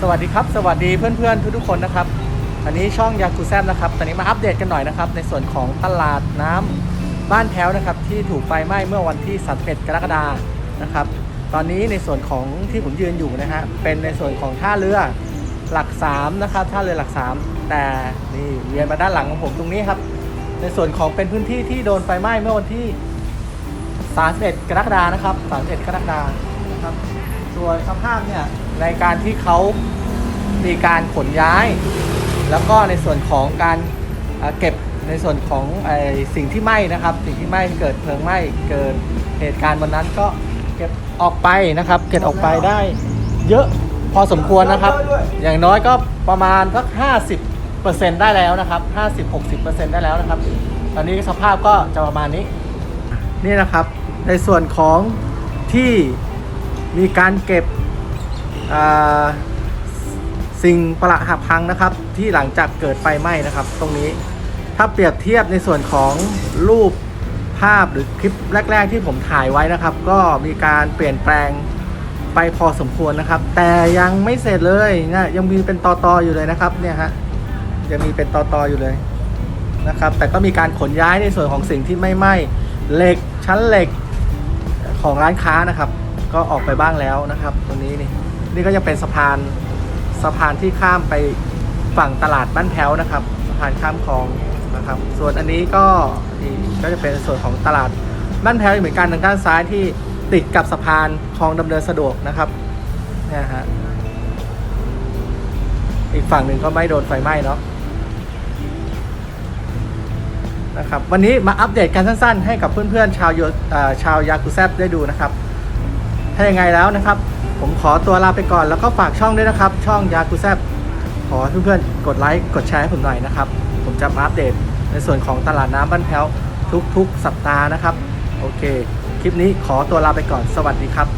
สวัสดีครับ สวัสดีเพื่อนๆทุกๆคนนะครับ อันนี้ช่องยาคูแซมนะครับ ตอนนี้มาอัปเดตกันหน่อยนะครับ ในส่วนของตลาดน้ำบ้านแพ้วนะครับ ที่ถูกไฟไหม้เมื่อวันที่ 31 กรกฎานะครับ ตอนนี้ในส่วนของที่ผมยืนอยู่นะฮะ เป็นในส่วนของท่าเรือหลัก3นะครับ ท่าเรือหลัก 3 แต่นี่เวียนมาด้านหลังของผมตรงนี้ครับ ในส่วนของเป็นพื้นที่ที่โดนไฟไหม้เมื่อวันที่ 31 กรกฎานะครับ 31 กรกฎานะครับ ส่วนสภาพเนี่ยในการที่เขามีการขนย้าย แล้วก็ในส่วนของการเอ่อเก็บในส่วนของไอสิ่งที่ไหม้นะครับ สิ่งที่ไหม้เกิดเพลิงไหม้เกิดเหตุการณ์วันนั้นก็เก็บออกไปนะครับ เก็บออกไปได้ เยอะพอสมควรนะครับ อย่างน้อยก็ประมาณสัก50%ได้แล้วนะครับ50-60%ได้แล้วนะครับ ตอนนี้สภาพก็จะประมาณนี้ นี่นะครับในส่วนของที่ มีการเก็บสิ่งประหลาดหักพังนะครับ ที่หลังจากเกิดไฟไหม้นะครับ ตรงนี้ถ้าเปรียบเทียบในส่วนของรูปภาพหรือคลิปแรก ๆ ที่ผมถ่ายไว้นะครับ ก็มีการเปลี่ยนแปลงไปพอสมควรนะครับ แต่ยังไม่เสร็จเลยนะยังมีเป็นตอตออยู่เลยนะครับเนี่ยฮะยังมีเป็นตอตออยู่เลยนะครับ แต่ก็มีการขนย้ายในส่วนของสิ่งที่ไม่ไหม้เหล็กชั้นเหล็กของร้านค้านะครับ ก็ออกไปบ้างแล้วนะครับตรงนี้นี่นี่ก็จะเป็นสะพานสะพานที่ข้ามไปฝั่งตลาดบ้านแพ้วนะครับ สะพานข้ามคลองนะครับ ส่วนอันนี้ก็นี่ก็จะเป็นส่วนของตลาดบ้านแพ้วเหมือนกันทางด้านซ้ายที่ติดกับสะพานคลองดำเนินสะดวกนะครับนี่ฮะอีกฝั่งหนึ่งก็ไม่โดนไฟไหม้เนาะนะครับวันนี้มาอัปเดตกันสั้นๆ ให้กับเพื่อนๆชาวโยชาวยากุแซบได้ดูนะครับ ถ้ายังไงแล้วนะครับ ผมขอตัวลาไปก่อนแล้วก็ฝากช่องด้วยนะครับ ช่องยากูแซบขอเพื่อนๆกดไลค์กดแชร์ให้ผมหน่อยนะครับ ผมจะมาอัปเดตในส่วนของตลาดน้ำบ้านแพ้วทุกๆ สัปดาห์นะครับ โอเค คลิปนี้ขอตัวลาไปก่อนสวัสดีครับ